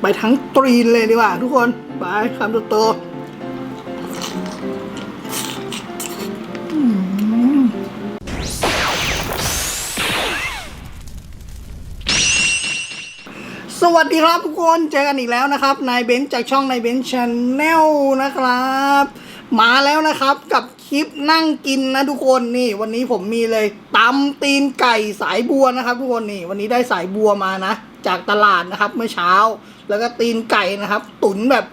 ไปทั้งตรีนเลยดีกว่าทุกคน ไปคำโตสวัสดีครับทุกคนเจอกันอีกแล้วนะครับนายเบนซ์จากช่องนายเบนซ์ชาแนลนะครับ มาแล้วนะครับกับคลิปนั่งกินนะทุกคนนี่ วันนี้ผมมีเลยตำตีนไก่สายบัวนะครับ ทุกคนนี่ วันนี้ได้สายบัวมานะ จากตลาดนะครับ เมื่อเช้า แล้วก็ตีนไก่นะครับ ตุ๋นแบบ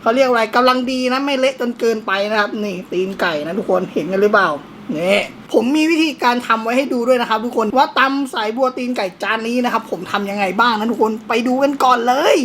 เขาเรียกอะไรกำลังดีนะไม่เละจนเกินไปนะครับ นี่ตีนไก่นะทุกคนเห็นกันหรือเปล่านี่ผมมีวิธีการทำไว้ให้ดูด้วยนะครับ ทุกคนว่าตำสายบัวตีนไก่จานนี้นะครับ ผมทำยังไงบ้างนะทุกคนไปดูกันก่อนเลย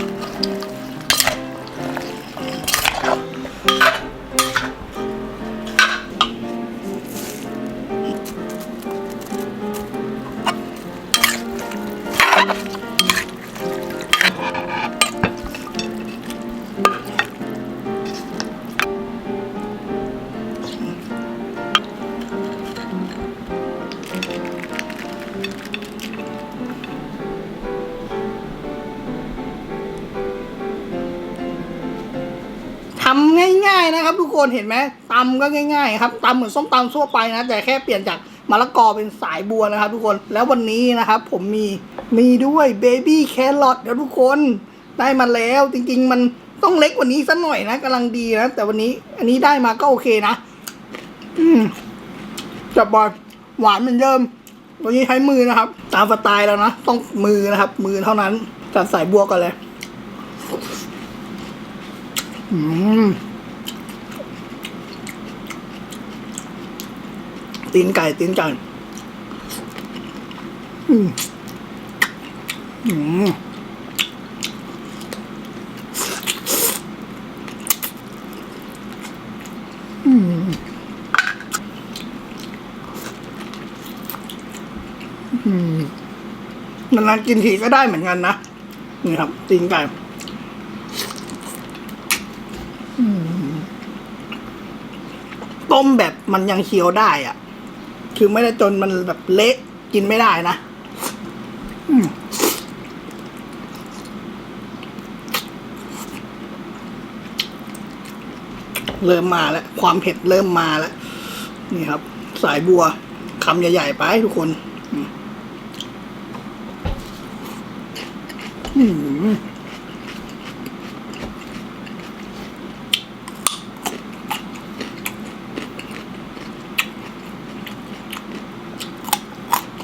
ท คนเห็นไหมตำก็ง่ายๆครับตำเหมือนส้มตำทั่วไปนะ แต่แค่เปลี่ยนจากมะละกอเป็นสายบัวนะครับ ทุกคนแล้ววันนี้นะครับผมมีมีด้วยเบบี้แครอทนะทุกคนได้มาแล้วจริงๆ มันต้องเล็กกว่านี้สักหน่อยนะกำลังดีนะ แต่วันนี้อันนี้ได้มาก็โอเคนะ อืมจับบอลหวานเหมือนเดิมวันนี้ใช้มือนะครับ ตามสไตล์แล้วนะ ต้องมือนะครับ มือเท่านั้นจัดสายบัวก่อนเลย อืม ตีนไก่ตีนไก่อืมอืมอืมอืมนานๆกินทีก็ได้เหมือนกันนะนี่ครับตีนไก่ต้มแบบมันยังเคี้ยวได้อะ คือไม่ได้จนมันแบบเละกินไม่ได้นะเริ่มมาแล้ว ความเผ็ดเริ่มมาแล้ว นี่ครับ สายบัวคำใหญ่ ๆ ไปทุกคน อืม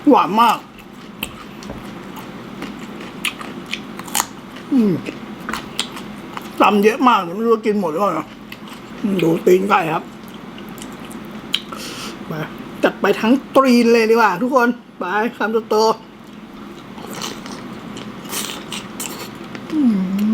หวานมาก อืมตำเยอะมากเดี๋ยไม่รู้ว่ากินหมดหรือเปล่านะดูตีนไก่ครับไปจัดไปทั้งตรีนเลยดีกว่า ทุกคน ไปคำโตๆอืม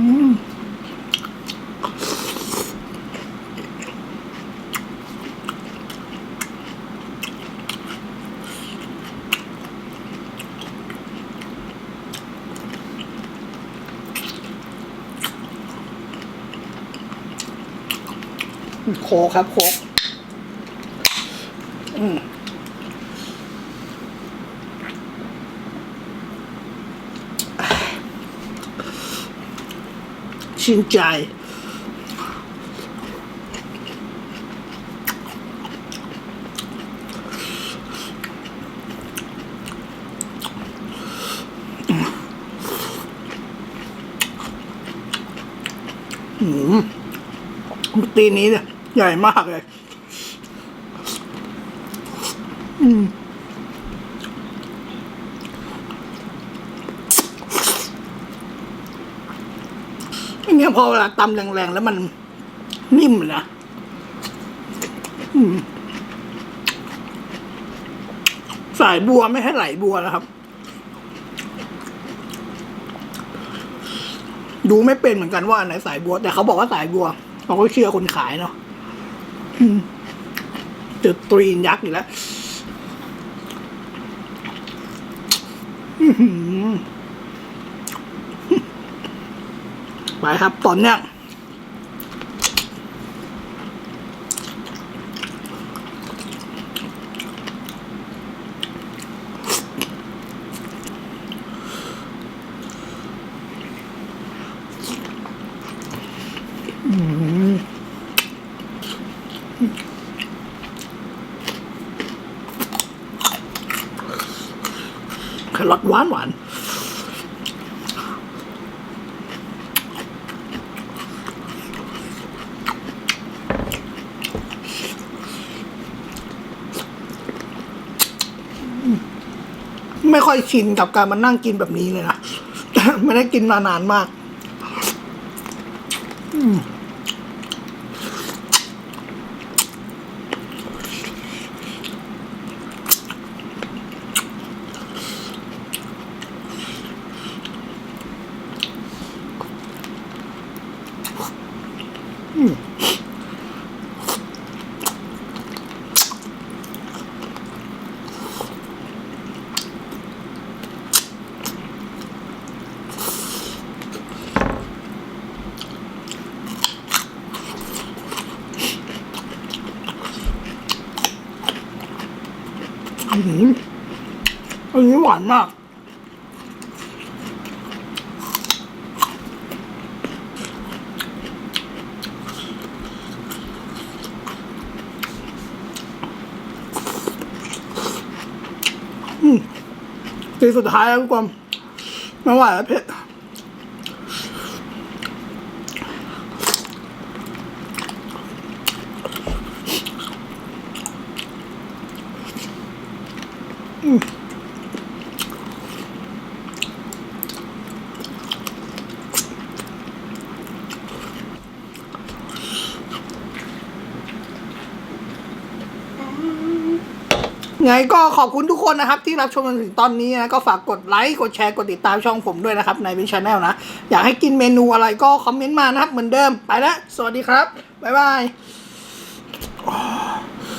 โคกครับโคกอืมชื่นใจอืมตีนี้เนี่ย ใหญ่มากเลย อืมอย่างเงี้ยพอเวลาตำแรงๆ แล้วมันนิ่มนะอืมสายบัวไม่ให้ไหลบัวนะครับ ดูไม่เป็นเหมือนกันว่าไหนสายบัว แต่เขาบอกว่าสายบัวเขาก็เชื่อคนขายเนาะ อืมจุดตรีนยักษ์อีกแล้วไปครับตอนเนี้ยอืมแครอท หวานหวานไม่ค่อยชินกับการมานั่งกินแบบนี้เลยนะ ไม่ได้กินมานานมาก อืม อันนี้หวานมากอืมทีสุดท้ายแล้วทุกคนไม่ไหวแล้วเผ็ด ไงก็ขอบคุณทุกคนนะครับ ที่รับชมมาถึงตอนนี้นะก็ฝากกดไลค์กดแชร์กดติดตามช่องผมด้วยนะครับในวิชาแนลนะ อยากให้กินเมนูอะไรก็คอมเมนต์มานะครับเหมือนเดิมไปแล้วสวัสดีครับบ๊ายบาย